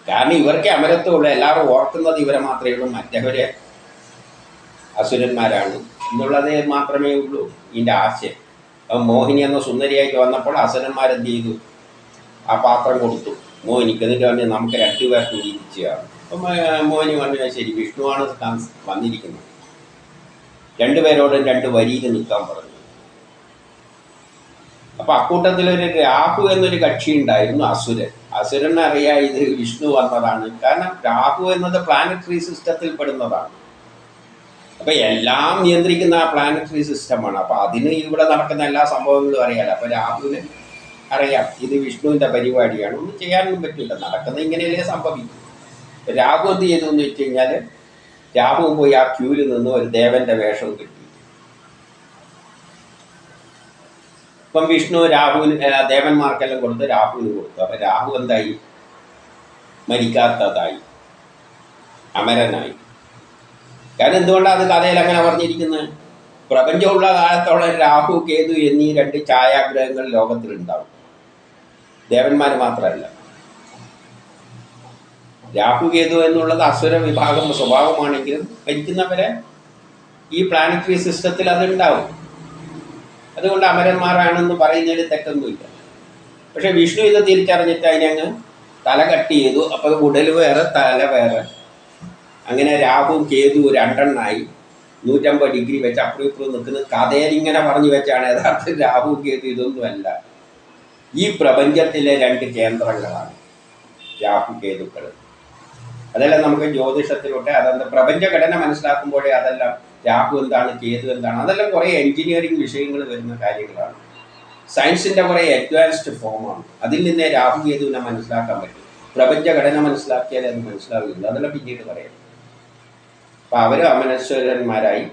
കാരണം ഇവർക്ക് അമരത്വമുള്ള എല്ലാവരും ഓർക്കുന്നത് ഇവരെ മാത്രമേ ഉള്ളൂ. മറ്റവരെ അസുരന്മാരാണ്. എന്നുള്ളത് മാത്രമേ ഉള്ളൂ ഇതിന്റെ ആശയം. അപ്പം മോഹിനി എന്ന സുന്ദരിയായിട്ട് വന്നപ്പോൾ അസുരന്മാരെന്ത് ചെയ്തു? ആ പാത്രം കൊടുത്തു. മോഹിനിക്ക്. എന്നിട്ട് പറഞ്ഞു നമുക്ക് രണ്ടുപേർക്ക് വീതിച്ചാണ് അപ്പം ആ, മോഹിനി പറഞ്ഞു ശരി വിഷ്ണുവാണ് താൻ വന്നിരിക്കുന്നത്. രണ്ടുപേരോടും രണ്ട് വരിയിൽ നിൽക്കാൻ പറഞ്ഞു. അപ്പൊ അക്കൂട്ടത്തിൽ ഒരു രാഹു എന്നൊരു കക്ഷി ഉണ്ടായിരുന്നു അസുരൻ. അസുരൻ അറിയാ ഇത് വിഷ്ണു വന്നതാണ്. കാരണം രാഹു എന്നത് പ്ലാനറ്ററി സിസ്റ്റത്തിൽ പെടുന്നതാണ്. അപ്പൊ എല്ലാം നിയന്ത്രിക്കുന്ന ആ പ്ലാനറ്ററി സിസ്റ്റമാണ് അപ്പൊ അതിന് ഇവിടെ നടക്കുന്ന എല്ലാ സംഭവങ്ങളും അറിയാലോ. അപ്പൊ രാഹുവിന് അറിയാം ഇത് വിഷ്ണുവിന്റെ പരിപാടിയാണ്. ഒന്നും ചെയ്യാനൊന്നും പറ്റില്ല. നടക്കുന്നത് ഇങ്ങനെയല്ലേ സംഭവിക്കും. രാഹു എന്ത് ചെയ്തു എന്ന് വെച്ച് കഴിഞ്ഞാൽ രാഹു പോയി ആ ക്യൂവിൽ നിന്ന് ഒരു ദേവന്റെ വേഷം കിട്ടി. ഇപ്പം വിഷ്ണു രാഹുവിന് ദേവന്മാർക്കെല്ലാം കൊടുത്ത് രാഹുവിന് കൊടുത്തു. അപ്പൊ രാഹു എന്തായി? മരിക്കാത്തതായി. അമരനായി. കാരണം എന്തുകൊണ്ടാണ് കഥയിൽ അങ്ങനെ പറഞ്ഞിരിക്കുന്നത് പ്രപഞ്ചമുള്ള കാലത്തോളം രാഹു കേതു എന്നീ രണ്ട് ഛായാഗ്രഹങ്ങൾ ലോകത്തിലുണ്ടാവും. ദേവന്മാർ മാത്രമല്ല രാഹു കേതു എന്നുള്ളത് അസുര വിഭാഗം സ്വഭാവമാണെങ്കിലും ഭരിക്കുന്നവരെ ഈ പ്ലാനറ്ററി സിസ്റ്റത്തിൽ അതുണ്ടാവും. അതുകൊണ്ട് അമരന്മാരാണെന്ന് പറയുന്നതിൽ തെറ്റൊന്നുമില്ല. പക്ഷെ വിഷ്ണു ഇത് തിരിച്ചറിഞ്ഞിട്ട് അതിനങ്ങ് തല കട്ട് ചെയ്തു. അപ്പോൾ ഉടൽ വേറെ തല വേറെ. അങ്ങനെ രാഹു കേതു രണ്ടെണ്ണായി. നൂറ്റമ്പത് ഡിഗ്രി വെച്ച് അപ്പുറം ഇപ്പുറം നിൽക്കുന്നത് കഥയിൽ ഇങ്ങനെ പറഞ്ഞു വെച്ചാണ് യഥാർത്ഥത്തിൽ രാഹു കേതു ഇതൊന്നുമല്ല ഈ പ്രപഞ്ചത്തിലെ രണ്ട് കേന്ദ്രങ്ങളാണ് രാഹു കേതുക്കൾ. അതെല്ലാം നമുക്ക് ജ്യോതിഷത്തിലൂടെ അതെന്താ പ്രപഞ്ചഘടന മനസ്സിലാക്കുമ്പോഴേ അതെല്ലാം രാഹു എന്താണ് കേതു എന്താണ് അതെല്ലാം കുറേ എഞ്ചിനീയറിംഗ് വിഷയങ്ങൾ വരുന്ന കാര്യങ്ങളാണ്. സയൻസിന്റെ കുറേ അഡ്വാൻസ്ഡ് ഫോമാണ് അതിൽ നിന്നേ രാഹു കേതുവിനെ മനസ്സിലാക്കാൻ പറ്റും. പ്രപഞ്ചഘടന മനസ്സിലാക്കിയാലേ അത് മനസ്സിലാവില്ല അതെല്ലാം പിന്നീട് പറയാം. അപ്പൊ അവർ അമനശ്വരന്മാരായി.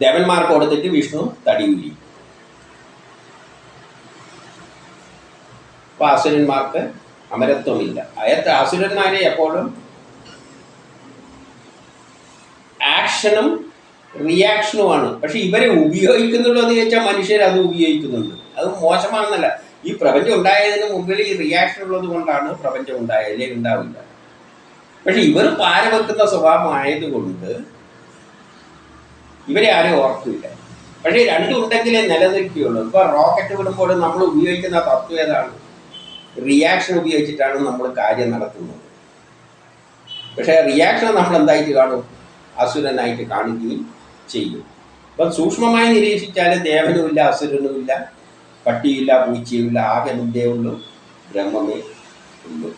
ദേവന്മാർക്ക് കൊടുത്തിട്ട് വിഷ്ണു തടിയൂരി അപ്പൊ അസുരന്മാർക്ക് അമരത്വമില്ല. അയത്ത് അസുരന്മാരെ എപ്പോഴും ആക്ഷനും റിയാക്ഷനുമാണ്. പക്ഷെ ഇവരെ ഉപയോഗിക്കുന്നുള്ളൂ എന്ന് ചോദിച്ചാൽ മനുഷ്യർ അത് ഉപയോഗിക്കുന്നുണ്ട്. അത് മോശമാണെന്നല്ല. ഈ പ്രപഞ്ചം ഉണ്ടായതിന് മുമ്പിൽ ഈ റിയാക്ഷൻ ഉള്ളത് കൊണ്ടാണ് പ്രപഞ്ചം ഉണ്ടായതിലേ ഉണ്ടാവില്ല. പക്ഷെ ഇവർ പാര വെക്കുന്ന സ്വഭാവമായതുകൊണ്ട് ഇവരെ ആരും ഓർക്കില്ല. പക്ഷേ രണ്ടും ഉണ്ടെങ്കിലേ നിലനിൽക്കുകയുള്ളൂ. ഇപ്പൊ റോക്കറ്റ് വിടുമ്പോൾ നമ്മൾ ഉപയോഗിക്കുന്ന തത്വം ഏതാണ്? റിയാക്ഷൻ ഉപയോഗിച്ചിട്ടാണ് നമ്മൾ കാര്യം നടത്തുന്നത്. പക്ഷേ റിയാക്ഷൻ നമ്മൾ എന്തായിട്ട് കാണും? അസുരനായിട്ട് കാണുകയും ചെയ്യും. അപ്പം സൂക്ഷ്മമായി നിരീക്ഷിച്ചാൽ ദേവനുമില്ല അസുരനുമില്ല പട്ടിയില്ല പൂച്ചയുമില്ല ആകെ മുന്തേ ഉള്ളൂ ബ്രഹ്മമേ ഉള്ളൂ.